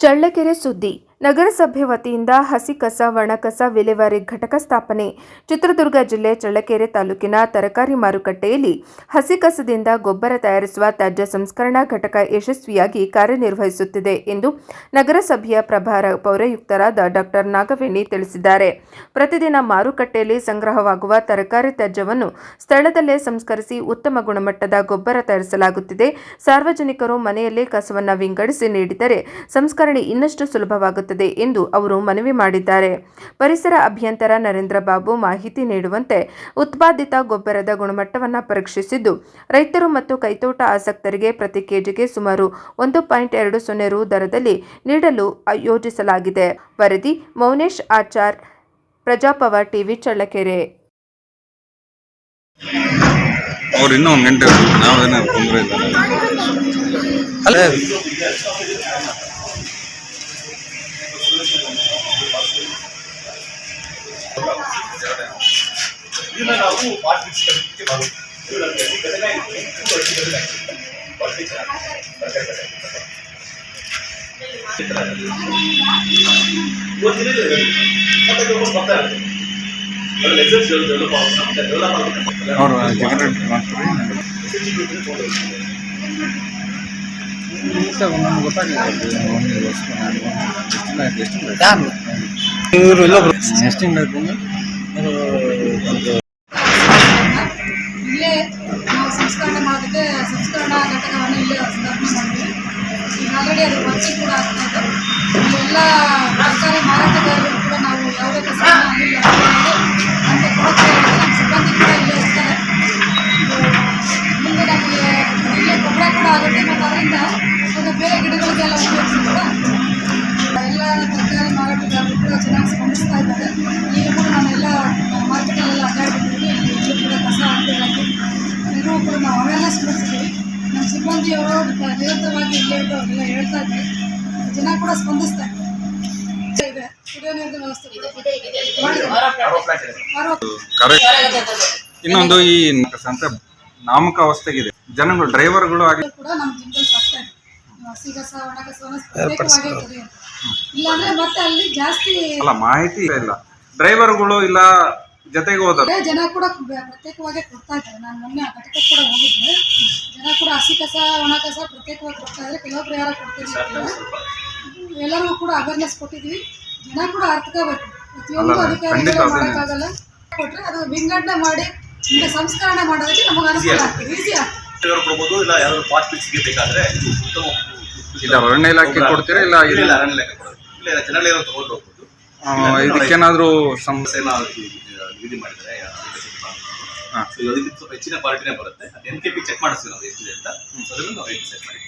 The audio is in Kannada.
ಚಳ್ಳಕೆರೆ ಸುದ್ದಿ ನಗರಸಭೆ ವತಿಯಿಂದ ಹಸಿ ಕಸ ಒಣ ಕಸ ವಿಲೇವಾರಿ ಘಟಕ ಸ್ಥಾಪನೆ. ಚಿತ್ರದುರ್ಗ ಜಿಲ್ಲೆ ಚಳ್ಳಕೆರೆ ತಾಲೂಕಿನ ತರಕಾರಿ ಮಾರುಕಟ್ಟೆಯಲ್ಲಿ ಹಸಿ ಕಸದಿಂದ ಗೊಬ್ಬರ ತಯಾರಿಸುವ ತ್ಯಾಜ್ಯ ಸಂಸ್ಕರಣಾ ಘಟಕ ಯಶಸ್ವಿಯಾಗಿ ಕಾರ್ಯನಿರ್ವಹಿಸುತ್ತಿದೆ ಎಂದು ನಗರಸಭೆಯ ಪ್ರಭಾರ ಪೌರಯುಕ್ತರಾದ ಡಾಕ್ಟರ್ ನಾಗವೇಣಿ ತಿಳಿಸಿದ್ದಾರೆ. ಪ್ರತಿದಿನ ಮಾರುಕಟ್ಟೆಯಲ್ಲಿ ಸಂಗ್ರಹವಾಗುವ ತರಕಾರಿ ತ್ಯಾಜ್ಯವನ್ನು ಸ್ಥಳದಲ್ಲೇ ಸಂಸ್ಕರಿಸಿ ಉತ್ತಮ ಗುಣಮಟ್ಟದ ಗೊಬ್ಬರ ತಯಾರಿಸಲಾಗುತ್ತಿದೆ. ಸಾರ್ವಜನಿಕರು ಮನೆಯಲ್ಲೇ ಕಸವನ್ನು ವಿಂಗಡಿಸಿ ನೀಡಿದರೆ ಸಂಸ್ಕರಣೆ ಇನ್ನಷ್ಟು ಸುಲಭವಾಗುತ್ತದೆ. ಎಂದು ಅವರು ಮನವಿ ಮಾಡಿದ್ದಾರೆ. ಪರಿಸರ ಅಭಿಯಂತರ ನರೇಂದ್ರ ಬಾಬು ಮಾಹಿತಿ ನೀಡುವಂತೆ ಉತ್ಪಾದಿತ ಗೊಬ್ಬರದ ಗುಣಮಟ್ಟವನ್ನು ಪರೀಕ್ಷಿಸಿದ್ದು ರೈತರು ಮತ್ತು ಕೈತೋಟ ಆಸಕ್ತರಿಗೆ ಪ್ರತಿ ಕೆಜಿಗೆ ಸುಮಾರು ಒಂದು ಪಾಯಿಂಟ್ ಎರಡು ಸೊನ್ನೆ ರು ದರದಲ್ಲಿ ನೀಡಲು ಯೋಜಿಸಲಾಗಿದೆ. ವರದಿ ಮೌನೇಶ್ ಆಚಾರ್ ಪ್ರಜಾಪವ ಟಿವಿ ಚಳ್ಳಕೆರೆ. ಅವ್ರು ಇನ್ನೂ ಒಂದು ಗಂಟೆ ನಾವೇನೋ ತೊಂದರೆ ಇಲ್ಲ ಅಲ್ಲೇ ಅವರು ಜನರೇಟ್ ಟ್ರಾನ್ಸ್ಫರ್ ನಮ್ಗೆ ಗೊತ್ತಾಗಿಲ್ಲ ಯಾರು ಇವರು ಇಲ್ಲೊಬ್ರು ಎಷ್ಟು ತಿಂಗಳು ಇಲ್ಲೇ ನಾವು ಸಂಸ್ಕರಣೆ ಮಾಡೋದಕ್ಕೆ ಸಂಸ್ಕರಣಾ ಘಟಕವನ್ನು ಇಲ್ಲೇ ಸ್ಥಾಪನೆ ಮಾಡಿದ್ವಿ ಆಲ್ರೆಡಿ ಅದು ವರ್ಕಿಂಗ್ ಕೂಡ ಆಗ್ತಾ ಇದೆ. ಎಲ್ಲ ತರಕಾರಿ ಮಾರಾಟಗಾರರು ಕೂಡ ನಾವು ಯಾವುದೇ ಕಸವನ್ನು ಕೂಡ ನಾವು ಅವೇರ್ನೆಸ್ ಮೂಡಿಸ್ತೀವಿ. ನಮ್ಮ ಸಿಬ್ಬಂದಿಯವರು ನಿರಂತರವಾಗಿ ಹೇಳ್ತು ಅವರೆಲ್ಲ ಹೇಳ್ತಾ ಇದ್ದಾರೆ. ಜನ ಕೂಡ ಸ್ಪಂದಿಸ್ತಾ ಇದ್ದಾರೆ. ಇದೆ ಕುಡಿಯೋ ನೀರಿನ ವ್ಯವಸ್ಥೆ ಇನ್ನೊಂದು ಈ ಅಂತ ನಾಮಕ ಅವಸ್ಥೆಗಿದೆ. ಜನಗಳು ಡ್ರೈವರ್ಗಳು ಆಗಿ ಕೂಡ ನಮ್ಮ ಜಿಂಗಲ್ಸ್ ಆಗ್ತಾ ಇದೆ ಹಸಿ ಕಸ ಒಣ ಕಸವನ್ನು ಪ್ರತ್ಯೇಕವಾಗಿ ಕೊಡಿ ಅಂತ. ಮತ್ತೆ ಅಲ್ಲಿ ಜಾಸ್ತಿ ಅಲ್ಲ ಮಾಹಿತಿ ಇಲ್ಲ. ಡ್ರೈವರ್ಗಳು ಇಲ್ಲ ಜೊತೆಗೆ ಹೋದರು ಜನ ಕೂಡ ಪ್ರತ್ಯೇಕವಾಗಿ ಕೊಡ್ತಾ ಇದ್ದಾರೆ. ನಾನು ಮೊನ್ನೆ ಆ ಘಟಕಕ್ಕೆ ಕೂಡ ಹೋಗಿದ್ದೆ. ಜನ ಕೂಡ ಹಸಿ ಕಸ ಒಣ ಕಸ ಪ್ರತ್ಯೇಕವಾಗಿ ಕೊಡ್ತಾ ಇದ್ದಾರೆ. ಕೆಲವೊಬ್ರು ಯಾರು ಕೊಡ್ತೀವಿ ಎಲ್ಲರಿಗೂ ಕೂಡ ಅವೇರ್ನೆಸ್ ಕೊಟ್ಟಿದ್ವಿ ಜನ ಕೂಡ ಅರ್ಥಕೋಬೇಕು ಪ್ರತಿಯೊಂದು ಅಲ್ಲ, ಅಧಿಕಾರಿಗಳು. ಮಾಡೋಕ್ಕಾಗಲ್ಲ. ಕೊಟ್ಟರೆ ಅದು ವಿಂಗಡಣೆ ಮಾಡಿ ಈಗ ಸಂಸ್ಕರಣೆ ಮಾಡೋದಕ್ಕೆ ನಮಗೆ ಅನುಕೂಲ ಆಗ್ತದೆ. ಈಸಿ ಕೊಡ್ಬೋದು ಇಲ್ಲ ಯಾವ್ದಾದ್ರು ಪಾಸ್ಟ್ ಪಿಕ್ಸ್ಗೆ ಬೇಕಾದ್ರೆ ಉತ್ತಮ ಇಲ್ಲ ಅರಣ್ಯ ಇಲಾಖೆ ಕೊಡ್ತೀರಾ ಇಲ್ಲ ಇಲ್ಲ ಅರಣ್ಯ ಇಲಾಖೆ ಕೊಡೋದು ಇಲ್ಲ ಜನರಲ್ ತಗೊಂಡು ಹೋಗ್ಬೋದು. ಇದಕ್ಕೇನಾದ್ರೂ ಸಮಸ್ಯೆ ನಿಗದಿ ಮಾಡಿದ್ದಾರೆ ಹಾ. ಸೊ ಅದಕ್ಕೆ ಸ್ವಲ್ಪ ಹೆಚ್ಚಿನ ಪಾರ್ಟಿನೇ ಬರುತ್ತೆ. ಎನ್ ಕೆ ಪಿ ಚೆಕ್ ಮಾಡಿಸ್ತೀವಿ ನಾವು ಎಷ್ಟಿದೆ ಅಂತ. ಸೊ ಅದನ್ನು ನಾವು ಡಿಸೈಡ್ ಮಾಡಿ.